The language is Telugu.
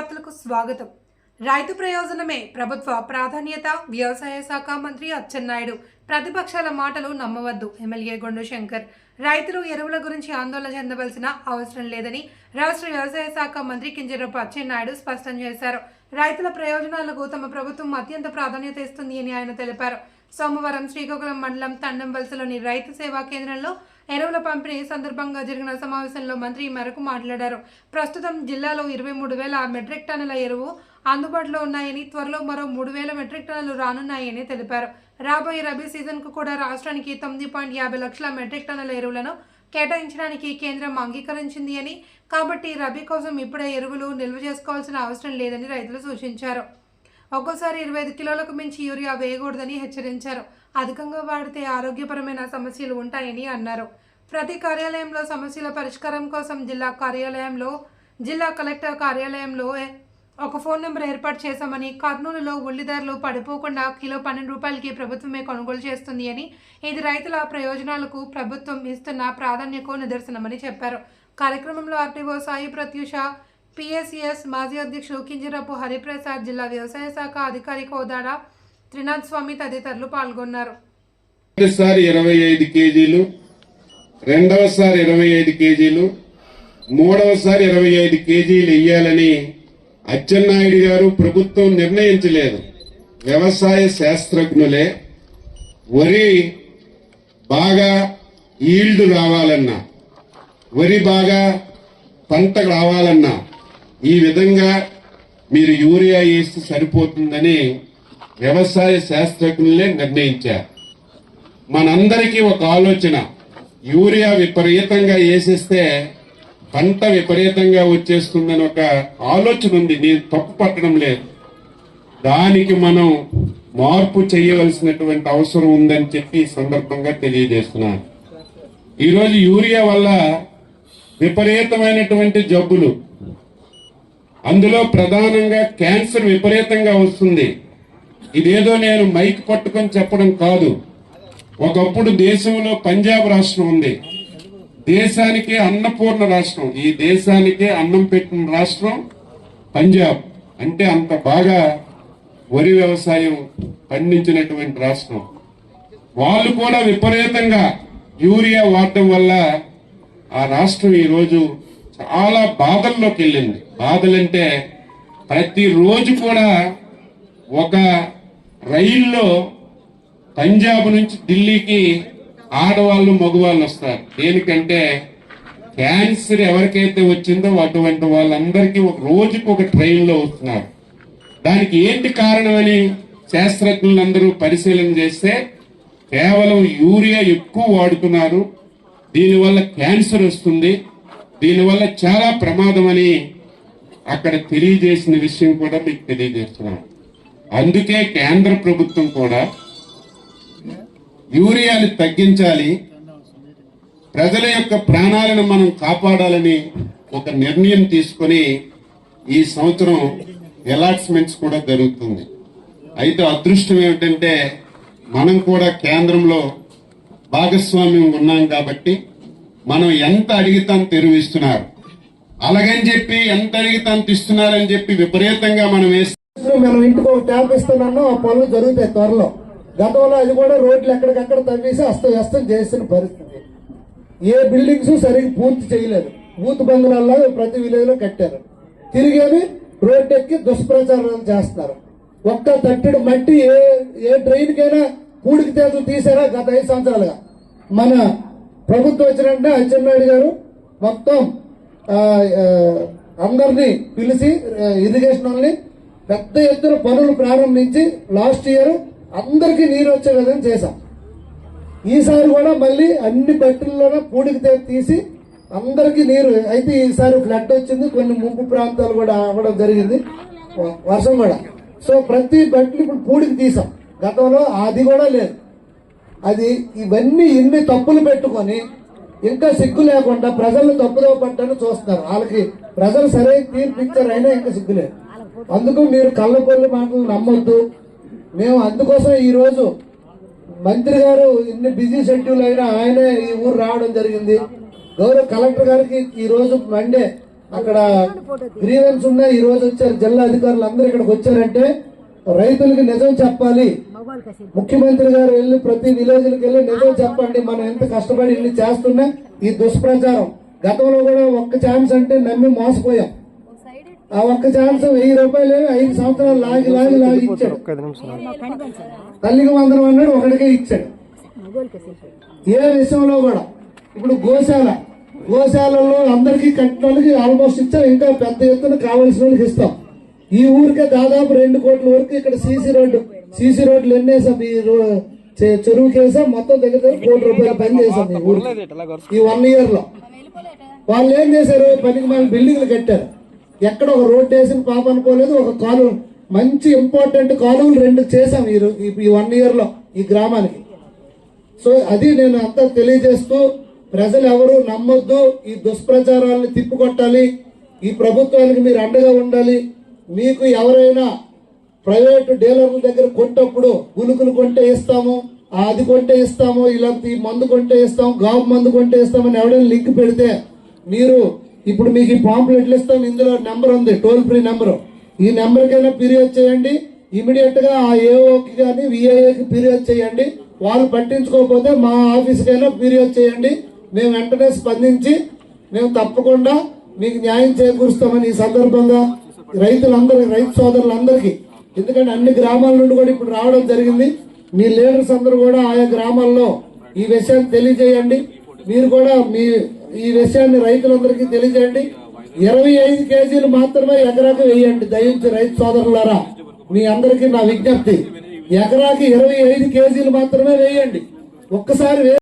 వార్తలకు స్వాగతం. రైతు ప్రయోజనమే ప్రభుత్వ ప్రాధాన్యత వ్యవసాయ శాఖ మంత్రి అచ్చెన్నాయుడు. ప్రతిపక్షాల మాటలు నమ్మవద్దు ఎమ్మెల్యే గొండు శంకర్. రైతులు ఎరువుల గురించి ఆందోళన చెందవలసిన అవసరం లేదని రాష్ట్ర వ్యవసాయ శాఖ మంత్రి కింజరపు అచ్చెన్నాయుడు స్పష్టం చేశారు. రైతుల ప్రయోజనాలకు తమ ప్రభుత్వం అత్యంత ప్రాధాన్యత ఇస్తుంది అని ఆయన తెలిపారు. సోమవారం శ్రీకాకుళం మండలం తండం వలసలోని రైతు సేవా కేంద్రంలో ఎరువుల పంపిణీ సందర్భంగా జరిగిన సమావేశంలో మంత్రి ఈ మేరకు మాట్లాడారు. ప్రస్తుతం జిల్లాలో ఇరవై మూడు వేల మెట్రిక్ టన్నుల ఎరువు అందుబాటులో ఉన్నాయని త్వరలో మరో మూడు వేల మెట్రిక్ టన్నులు రానున్నాయని తెలిపారు. రాబోయే రబీ సీజన్కు కూడా రాష్ట్రానికి తొమ్మిది పాయింట్ యాభై లక్షల మెట్రిక్ టన్నుల ఎరువులను కేటాయించడానికి కేంద్రం అంగీకరించింది అని కాబట్టి రబీ కోసం ఇప్పుడే ఎరువులు నిల్వ చేసుకోవాల్సిన అవసరం లేదని రైతులు సూచించారు. ఒక్కోసారి ఇరవై ఐదు కిలోలకు మించి యూరియా వేయకూడదని హెచ్చరించారు. అధికంగా వాడితే ఆరోగ్యపరమైన సమస్యలు ఉంటాయని అన్నారు. ప్రతి కార్యాలయంలో సమస్యల పరిష్కారం కోసం జిల్లా కార్యాలయంలో జిల్లా కలెక్టర్ కార్యాలయంలో ఒక ఫోన్ నెంబర్ ఏర్పాటు చేశామని కర్నూలులో ఉల్లి ధరలు పడిపోకుండా కిలో పన్నెండు రూపాయలకి ప్రభుత్వమే కొనుగోలు చేస్తుంది అని ఇది రైతుల ప్రయోజనాలకు ప్రభుత్వం ఇస్తున్న ప్రాధాన్యకు నిదర్శనమని చెప్పారు. కార్యక్రమంలో ఆర్టీఓ సాయి ప్రత్యూష పిఎస్సిఎస్ మాజీ అధ్యక్షుడు కింజరపు హరిప్రసాద్ జిల్లా వ్యవసాయ శాఖ అధికారి కోదాడ త్రినాథ్ స్వామి తదితరులు పాల్గొన్నారు. మొదటిసారి ఇరవై ఐదు కేజీలు రెండవసారి ఇరవై ఐదు కేజీలు మూడవసారి ఇరవై ఐదు కేజీలు ఇయ్యాలని అచ్చెన్నాయుడు గారు ప్రభుత్వం నిర్ణయించలేదు. వ్యవసాయ శాస్త్రజ్ఞులే వరి బాగా ఈల్డ్ రావాలన్నా వరి బాగా పంట రావాలన్నా ఈ విధంగా మీరు యూరియా వేస్తే సరిపోతుందని వ్యవసాయ శాస్త్రజ్ఞులే నిర్ణయించారు. మనందరికీ ఒక ఆలోచన. యూరియా విపరీతంగా వేసేస్తే పంట విపరీతంగా వచ్చేస్తుందని ఒక ఆలోచన ఉంది. నేను తప్పు పట్టడం లేదు. దానికి మనం మార్పు చేయవలసినటువంటి అవసరం ఉందని చెప్పి ఈ సందర్భంగా తెలియజేస్తున్నాను. ఈరోజు యూరియా వల్ల విపరీతమైనటువంటి జబ్బులు అందులో ప్రధానంగా క్యాన్సర్ విపరీతంగా వస్తుంది. ఇదేదో నేను మైక్ పట్టుకొని చెప్పడం కాదు. ఒకప్పుడు దేశంలో పంజాబ్ రాష్ట్రం ఉంది. దేశానికే అన్నపూర్ణ రాష్ట్రం. ఈ దేశానికే అన్నం పెట్టిన రాష్ట్రం పంజాబ్. అంటే అంత బాగా వరి వ్యవసాయం పండించినటువంటి రాష్ట్రం. వాళ్ళు కూడా విపరీతంగా యూరియా వాడటం వల్ల ఆ రాష్ట్రం ఈరోజు చాలా బాధల్లోకి వెళ్ళింది బాధలంటే ప్రతిరోజు కూడా ఒక రైల్లో పంజాబ్ నుంచి ఢిల్లీకి ఆడవాళ్ళు మగవాళ్ళు వస్తారు. దేనికంటే క్యాన్సర్ ఎవరికైతే వచ్చిందో అటువంటి వాళ్ళందరికీ ఒక రోజుకు ఒక ట్రైన్లో వస్తున్నారు. దానికి ఏంటి కారణమని శాస్త్రజ్ఞులందరూ పరిశీలన చేస్తే కేవలం యూరియా ఎక్కువ వాడుతున్నారు. దీనివల్ల క్యాన్సర్ వస్తుంది. దీనివల్ల చాలా ప్రమాదం అని అక్కడ తెలియజేసిన విషయం కూడా మీకు తెలియజేస్తున్నాను అందుకే కేంద్ర ప్రభుత్వం కూడా యూరియాని తగ్గించాలి. ప్రజల యొక్క ప్రాణాలను మనం కాపాడాలని ఒక నిర్ణయం తీసుకొని ఈ సంవత్సరం ఎలాట్స్మెంట్స్ కూడా జరుగుతుంది. అయితే అదృష్టం ఏమిటంటే మనం కూడా కేంద్రంలో భాగస్వామ్యం ఉన్నాం కాబట్టి మనం ఎంత అడిగితాం తెరువిస్తున్నారు అలాగని చెప్పి ఎంత అడిగితాం తీస్తున్నారని చెప్పి విపరీతంగా మనం వేస్తాం మనం ఇంటికి ఒక ట్యాప్ ఇస్తున్నాను ఆ పనులు జరుగుతాయి త్వరలో. గతంలో అది కూడా రోడ్లు ఎక్కడికక్కడ తవ్వేసి అస్తవ్యస్తం చేసిన పరిస్థితి. ఏ బిల్డింగ్స్ సరిగ్గా పూర్తి చేయలేదు. బూత్ బంగ్లాల్లో ప్రతి విలేజ్లో కట్టారు. తిరిగేమి రోడ్డు ఎక్కి దుష్ప్రచారం చేస్తున్నారు. ఒక్క తట్టెడు మట్టి ఏ ఏ డ్రైన్ కైనా పూడికి తేదలు తీసారా గత ఐదు సంవత్సరాలుగా? మన ప్రభుత్వం వచ్చినంటే అచ్చెన్నాయుడు గారు మొత్తం అందరినీ పిలిచి ఇరిగేషన్ వాళ్ళని పెద్ద ఎత్తున పనులు ప్రారంభించి లాస్ట్ ఇయర్ అందరికీ నీరు వచ్చే విధంగా చేశాం. ఈసారి కూడా మళ్ళీ అన్ని బట్టల్లోనే పూడికి తీసి అందరికీ నీరు అయితే ఈసారి ఫ్లడ్ వచ్చింది కొన్ని ముంపు ప్రాంతాలు కూడా అవ్వడం జరిగింది వర్షం కూడా. సో ప్రతి బట్టలు ఇప్పుడు పూడికి తీసాం గతంలో అది కూడా లేదు. అది ఇవన్నీ ఇన్ని తప్పులు పెట్టుకొని ఇంకా సిగ్గు లేకుండా ప్రజలు తప్పుదో పట్టని చూస్తున్నారు. వాళ్ళకి ప్రజలు సరైన తీర్పు ఇచ్చారు అయినా ఇంకా సిగ్గు లేదు. అందుకు మీరు కళ్ళపల్లి మాటలు నమ్మొద్దు. మేము అందుకోసం ఈ రోజు మంత్రి గారు ఇన్ని బిజీ షెడ్యూల్ అయినా ఆయనే ఈ ఊరు రావడం జరిగింది. గౌరవ కలెక్టర్ గారికి ఈ రోజు మండే అక్కడ గ్రీవెన్స్ ఉన్నాయి. ఈ రోజు వచ్చారు. జిల్లా అధికారులు అందరూ ఇక్కడికి వచ్చారంటే రైతులకి నిజం చెప్పాలి. ముఖ్యమంత్రి గారు వెళ్ళి ప్రతి విలేజ్లకు వెళ్ళి నిజం చెప్పండి. మనం ఎంత కష్టపడి ఇల్లు చేస్తున్నా ఈ దుష్ప్రచారం. గతంలో కూడా ఒక్క ఛాన్స్ అంటే నమ్మి మోసపోయాం. ఆ ఒక్క ఛాన్స్ వెయ్యి రూపాయలు ఐదు సంవత్సరాలు లాగి లాగి లాగి ఇచ్చాడు. తల్లికి వందనం అన్నాడు ఒకడికే ఇచ్చాడు. ఏ విషయంలో కూడా. ఇప్పుడు గోశాల. గోశాలలో అందరికీ కట్టిన వాళ్ళకి ఆల్మోస్ట్ ఇచ్చాం. ఇంకా పెద్ద ఎత్తున కావాల్సిన వాళ్ళకి ఇస్తాం. ఈ ఊరికే దాదాపు రెండు కోట్ల వరకు ఇక్కడ సీసీ రోడ్డు సీసీ రోడ్లు ఎన్ని వేసాం ఈ రో- చె- చెరువుకి వేసాం మొత్తం దగ్గర దగ్గర కోటి రూపాయల పని చేసాం ఈ ఊరికి. ఈ వన్ ఇయర్లో వాళ్ళు ఏం చేశారు? పనికి మన బిల్డింగ్లు కట్టారు. ఎక్కడ ఒక రోడ్డు వేసిన పాప అనుకోలేదు ఒక కాలువ మంచి ఇంపార్టెంట్ కాలువలు రెండు చేసాం ఈ- ఈ వన్ ఇయర్లో ఈ గ్రామానికి. సో అది నేను అంతా తెలియజేస్తూ ప్రజలు ఎవరు నమ్మొద్దు ఈ దుష్ప్రచారాలను తిప్పికొట్టాలి ఈ ప్రభుత్వానికి మీరు అండగా ఉండాలి మీకు ఎవరైనా ప్రైవేట్ డీలర్ల దగ్గర కొంటప్పుడు గులుకులు కొంటే ఇస్తాము అది కొంటే ఇస్తాము ఇలా ఈ మందు కొంటే ఇస్తాము గాబు మందు కొంటే ఇస్తామని ఎవడైనా లింక్ పెడితే మీరు ఇప్పుడు మీకు ఈ పాంప్లెట్లు ఇస్తాం ఇందులో నెంబర్ ఉంది టోల్ ఫ్రీ నెంబరు. ఈ నెంబర్కైనా ఫిర్యాదు చేయండి ఇమీడియట్గా ఆ ఏఓకి కానీ విఐఏకి ఫిర్యాదు చేయండి. వాళ్ళు పట్టించుకోకపోతే మా ఆఫీస్కైనా ఫిర్యాదు చేయండి. మేము వెంటనే స్పందించి మేము తప్పకుండా మీకు న్యాయం చేకూరుస్తామని ఈ సందర్భంగా రైతులందరికీ రైతు సోదరులందరికీ ఎందుకంటే అన్ని గ్రామాల నుండి కూడా ఇప్పుడు రావడం జరిగింది. మీ లీడర్స్ అందరూ కూడా ఆయా గ్రామాల్లో ఈ విషయాన్ని తెలియజేయండి. మీరు కూడా మీ ఈ విషయాన్ని రైతులందరికీ తెలియజేయండి. ఇరవై ఐదు కేజీలు మాత్రమే ఎకరాకు వేయండి. దయించి రైతు సోదరులారా మీ అందరికీ నా విజ్ఞప్తి. ఎకరాకి ఇరవై ఐదు కేజీలు మాత్రమే వేయండి. ఒక్కసారి